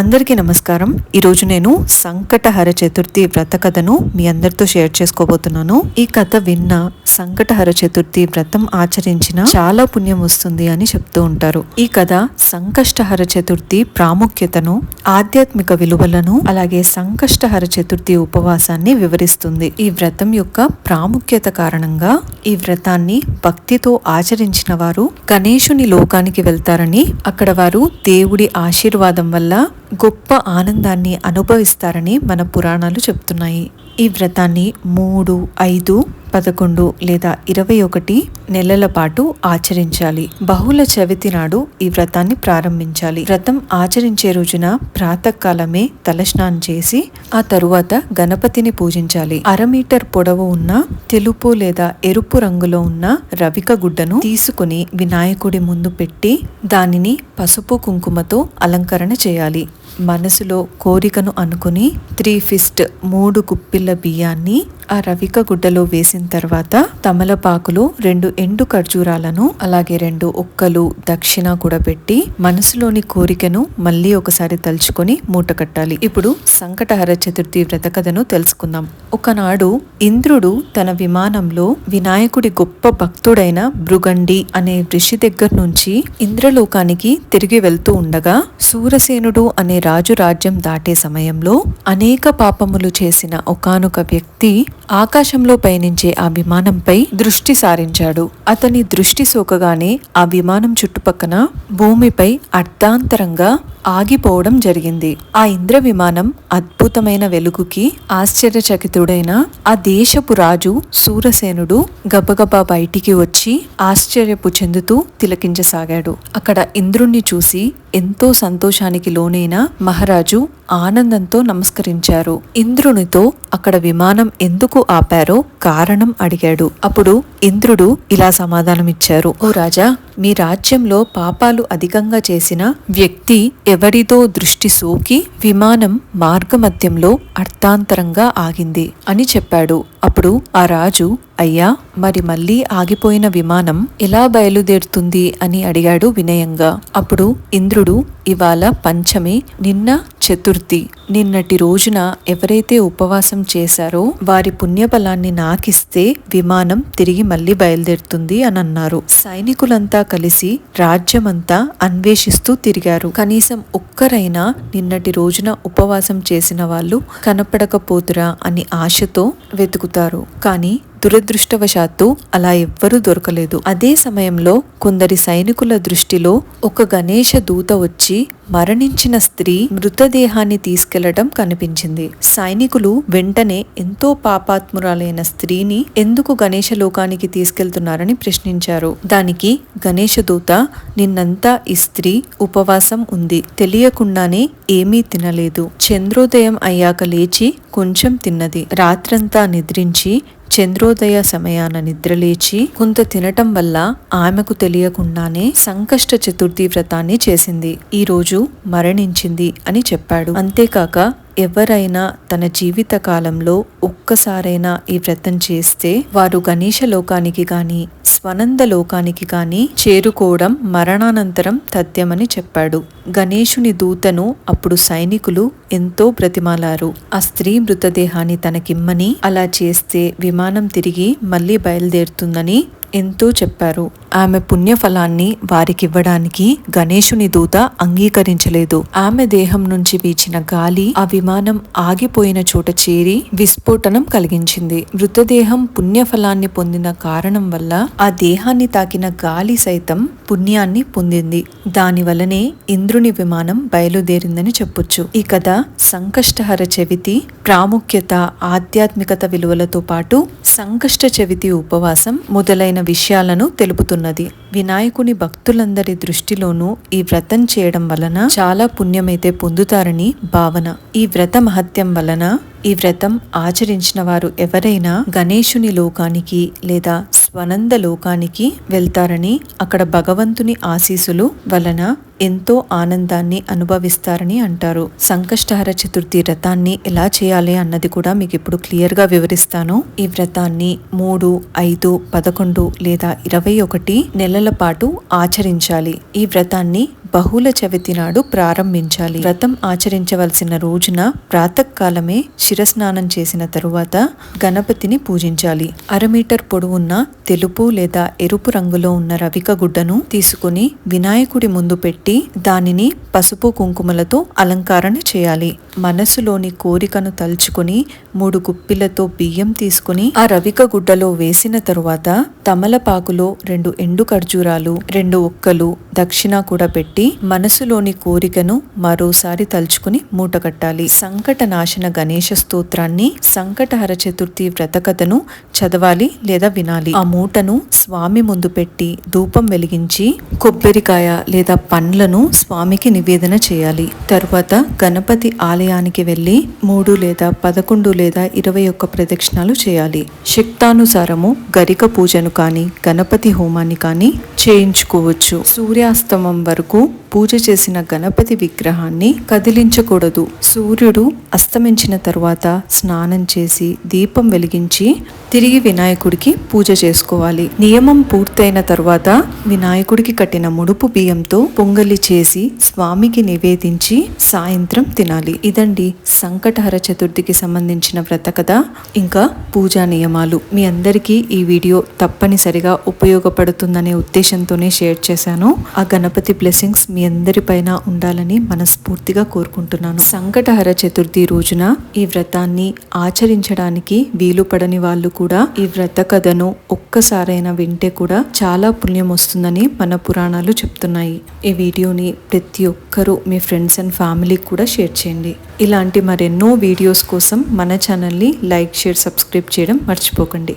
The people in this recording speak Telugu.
అందరికీ నమస్కారం. ఈరోజు నేను సంకటహర చతుర్థి వ్రత కథను మీ అందరితో షేర్ చేసుకోబోతున్నాను. ఈ కథ విన్న సంకటహర చతుర్థి వ్రతం ఆచరించిన చాలా పుణ్యం వస్తుంది అని చెప్తూ ఉంటారు. ఈ కథ సంకష్టహర చతుర్థి ప్రాముఖ్యతను ఆధ్యాత్మిక విలువలను అలాగే సంకష్టహర చతుర్థి ఉపవాసాన్ని వివరిస్తుంది. ఈ వ్రతం యొక్క ప్రాముఖ్యత కారణంగా ఈ వ్రతాన్ని భక్తితో ఆచరించిన వారు గణేశుని లోకానికి వెళ్తారని అక్కడ వారు దేవుడి ఆశీర్వాదం వల్ల గొప్ప ఆనందాన్ని అనుభవిస్తారని మన పురాణాలు చెప్తున్నాయి. ఈ వ్రతాన్ని మూడు ఐదు పదకొండు లేదా ఇరవై ఒకటి నెలల పాటు ఆచరించాలి. బహుళ చవితి నాడు ఈ వ్రతాన్ని ప్రారంభించాలి. వ్రతం ఆచరించే రోజున ప్రాతకాలమే తలస్నానం చేసి ఆ తరువాత గణపతిని పూజించాలి. అర మీటర్ పొడవు ఉన్న తెలుపు లేదా ఎరుపు రంగులో ఉన్న రవిక గుడ్డను తీసుకుని వినాయకుడి ముందు పెట్టి దానిని పసుపు కుంకుమతో అలంకరణ చేయాలి. మనసులో కోరికను అనుకుని త్రీ ఫిస్ట్ మూడు కుప్పిళ్ళ బియ్యాన్ని ఆ రవిక గుడ్డలో వేసిన తర్వాత తమలపాకులు రెండు ఎండు ఖర్జూరాలను అలాగే రెండు ఒక్కలు దక్షిణ కూడా పెట్టి మనసులోని కోరికను మళ్ళీ ఒకసారి తలుచుకొని మూట కట్టాలి. ఇప్పుడు సంకటహర చతుర్థి వ్రత కథను తెలుసుకుందాం. ఒకనాడు ఇంద్రుడు తన విమానంలో వినాయకుడి గొప్ప భక్తుడైన భృగండి అనే ఋషి దగ్గర నుంచి ఇంద్రలోకానికి తిరిగి వెళ్తూ ఉండగా సూరసేనుడు అనే రాజు రాజ్యం దాటే సమయంలో అనేక పాపములు చేసిన ఒకానొక వ్యక్తి ఆకాశంలో పయనించే ఆ విమానంపై దృష్టి సారించాడు. అతని దృష్టి సోకగానే ఆ విమానం చుట్టుపక్కన భూమిపై అర్ధాంతరంగా ఆగిపోవడం జరిగింది. ఆ ఇంద్ర విమానం అద్భుతమైన వెలుగుకి ఆశ్చర్యచకితుడైన ఆ దేశపు రాజు సూరసేనుడు గబగబా బయటికి వచ్చి ఆశ్చర్యపు చెందుతూ తిలకించసాగాడు. అక్కడ ఇంద్రుణ్ణి చూసి ఎంతో సంతోషానికి లోనైన మహారాజు ఆనందంతో నమస్కరించారు. ఇంద్రునితో అక్కడ విమానం ఎందుకు ఆపారో కారణం అడిగాడు. అప్పుడు ఇంద్రుడు ఇలా సమాధానమిచ్చారు. ఓ రాజా మీ రాజ్యంలో పాపాలు అధికంగా చేసిన వ్యక్తి ఎవరిదో దృష్టి సోకి విమానం మార్గమధ్యంలో అర్థాంతరంగా ఆగింది అని చెప్పాడు. అప్పుడు ఆ రాజు అయ్యా మరి మళ్ళీ ఆగిపోయిన విమానం ఎలా బయలుదేరుతుంది? అని అడిగాడు వినయంగా. అప్పుడు ఇంద్రుడు ఇవాళ పంచమి నిన్న చతుర్థి. నిన్నటి రోజున ఎవరైతే ఉపవాసం చేశారో వారి పుణ్యబలాన్ని నాకిస్తే విమానం తిరిగి మళ్ళీ బయలుదేరుతుంది అని అన్నారు. సైనికులంతా కలిసి రాజ్యమంతా అన్వేషిస్తూ తిరిగారు. కనీసం ఒక్కరైనా నిన్నటి రోజున ఉపవాసం చేసిన వాళ్ళు కనపడకపోతురా అని ఆశతో వెతుకుతారు కానీ దురదృష్టవశాత్తు అలా ఎవ్వరూ దొరకలేదు. అదే సమయంలో కొందరి సైనికుల దృష్టిలో ఒక గణేష దూత వచ్చి మరణించిన స్త్రీ మృతదేహాన్ని తీసుకెళ్ళడం కనిపించింది. సైనికులు వెంటనే ఎంతో పాపాత్మురాలైన స్త్రీని ఎందుకు గణేష లోకానికి తీసుకెళ్తున్నారని ప్రశ్నించారు. దానికి గణేష దూత నిన్నంతా ఈ స్త్రీ ఉపవాసం ఉంది. తెలియకుండానే ఏమీ తినలేదు. చంద్రోదయం అయ్యాక లేచి కొంచెం తిన్నది. రాత్రంతా నిద్రించి చంద్రోదయ సమయాన నిద్రలేచి కొంత తినటం వల్ల ఆమెకు తెలియకుండానే సంకష్ట చతుర్థి వ్రతాన్ని చేసింది. ఈ రోజు మరణించింది అని చెప్పాడు. అంతేకాక ఎవరైనా తన జీవిత కాలంలో ఒక్కసారైనా ఈ వ్రతం చేస్తే వారు గణేష లోకానికి గాని స్వనంద లోకానికి గాని చేరుకోవడం మరణానంతరం తథ్యమని చెప్పాడు. గణేషుని దూతను అప్పుడు సైనికులు ఎంతో బ్రతిమాలారు. ఆ స్త్రీ మృతదేహాన్ని తనకిమ్మని అలా చేస్తే విమానం తిరిగి మళ్ళీ బయలుదేరుతుందని ఎంతో చెప్పారు. ఆమె పుణ్యఫలాన్ని వారికివ్వడానికి గణేశుని దూత అంగీకరించలేదు. ఆమె దేహం నుంచి వీచిన గాలి ఆ విమానం ఆగిపోయిన చోట చేరి విస్ఫోటనం కలిగించింది. మృతదేహం పుణ్యఫలాన్ని పొందిన కారణం వల్ల ఆ దేహాన్ని తాకిన గాలి సైతం పుణ్యాన్ని పొందింది. దాని వలనే ఇంద్రుని విమానం బయలుదేరిందని చెప్పొచ్చు. ఈ కథ సంకష్టహర చెవితి ప్రాముఖ్యత ఆధ్యాత్మికత విలువలతో పాటు సంకష్ట చవితి ఉపవాసం మొదలైన విషయాలను తెలుపుతున్నది. వినాయకుని భక్తులందరి దృష్టిలోనూ ఈ వ్రతం చేయడం వలన చాలా పుణ్యమైతే పొందుతారని భావన. ఈ వ్రత మహత్యం వలన ఈ వ్రతం ఆచరించిన వారు ఎవరైనా గణేశుని లోకానికి లేదా స్వనంద లోకానికి వెళ్తారని అక్కడ భగవంతుని ఆశీసులు వలన ఎంతో ఆనందాన్ని అనుభవిస్తారని అంటారు. సంకష్టహర చతుర్థి వ్రతాన్ని ఎలా చేయాలి అన్నది కూడా మీకు ఇప్పుడు క్లియర్గా వివరిస్తాను. ఈ వ్రతాన్ని మూడు ఐదు పదకొండు లేదా ఇరవై ఒకటి నెలల పాటు ఆచరించాలి. ఈ వ్రతాన్ని బహుళ చవితి నాడు ప్రారంభించాలి. వ్రతం ఆచరించవలసిన రోజున ప్రాతకాలమే శిరస్నానం చేసిన తరువాత గణపతిని పూజించాలి. అర మీటర్ పొడవున్న తెలుపు లేదా ఎరుపు రంగులో ఉన్న రవిక గుడ్డను తీసుకుని వినాయకుడి ముందు పెట్టి దానిని పసుపు కుంకుమలతో అలంకారణ చేయాలి. మనసులోని కోరికను తలుచుకొని మూడు గుప్పిలతో బియ్యం తీసుకుని ఆ రవిక గుడ్డలో వేసిన తరువాత తమలపాకులో రెండు ఎండు ఖర్జూరాలు రెండు ఒక్కలు దక్షిణ కూడా పెట్టి మనసులోని కోరికను మరోసారి తలుచుకుని మూటగట్టాలి సంకట నాశన గణేష స్తోత్రాన్ని సంకటహర చతుర్థి వ్రతకథను చదవాలి లేదా వినాలి. ఆ మూటను స్వామి ముందు పెట్టి ధూపం వెలిగించి కొబ్బరికాయ లేదా పండ్లను స్వామికి నివేదన చేయాలి. తరువాత గణపతి ఆలయానికి వెళ్ళి మూడు లేదా పదకొండు లేదా ఇరవై ఒక్క ప్రదక్షిణాలు చేయాలి. శక్తానుసారము గరిక పూజను కానీ గణపతి హోమాన్ని కానీ చేయించుకోవచ్చు. సూర్యాస్తమం వరకు పూజ చేసిన గణపతి విగ్రహాన్ని కదిలించకూడదు. సూర్యుడు అస్తమించిన తరువాత స్నానం చేసి దీపం వెలిగించి తిరిగి వినాయకుడికి పూజ చేసుకోవాలి. నియమం పూర్తయిన తరువాత వినాయకుడికి కట్టిన ముడుపు బియ్యంతో పొంగలి చేసి స్వామికి నివేదించి సాయంత్రం తినాలి. ఇదండి సంకటహర చతుర్థికి సంబంధించిన వ్రత కథ. ఇంకా పూజా నియమాలు. మీ అందరికీ ఈ వీడియో తప్పనిసరిగా ఉపయోగపడుతుందనే ఉద్దేశంతోనే షేర్ చేశాను. ఆ గణపతి బ్లెస్సింగ్స్ మీ అందరిపైన ఉండాలని మనస్ఫూర్తిగా కోరుకుంటున్నాను. సంకటహర చతుర్థి రోజున ఈ వ్రతాన్ని ఆచరించడానికి వీలు పడని వాళ్ళు కూడా ఈ వ్రత కథను ఒక్కసారైనా వింటే కూడా చాలా పుణ్యం వస్తుందని మన పురాణాలు చెప్తున్నాయి. ఈ వీడియోని ప్రతి ఒక్కరూ మీ ఫ్రెండ్స్ అండ్ ఫ్యామిలీకి కూడా షేర్ చేయండి. ఇలాంటి మరెన్నో వీడియోస్ కోసం మన ఛానల్ని లైక్ షేర్ సబ్స్క్రైబ్ చేయడం మర్చిపోకండి.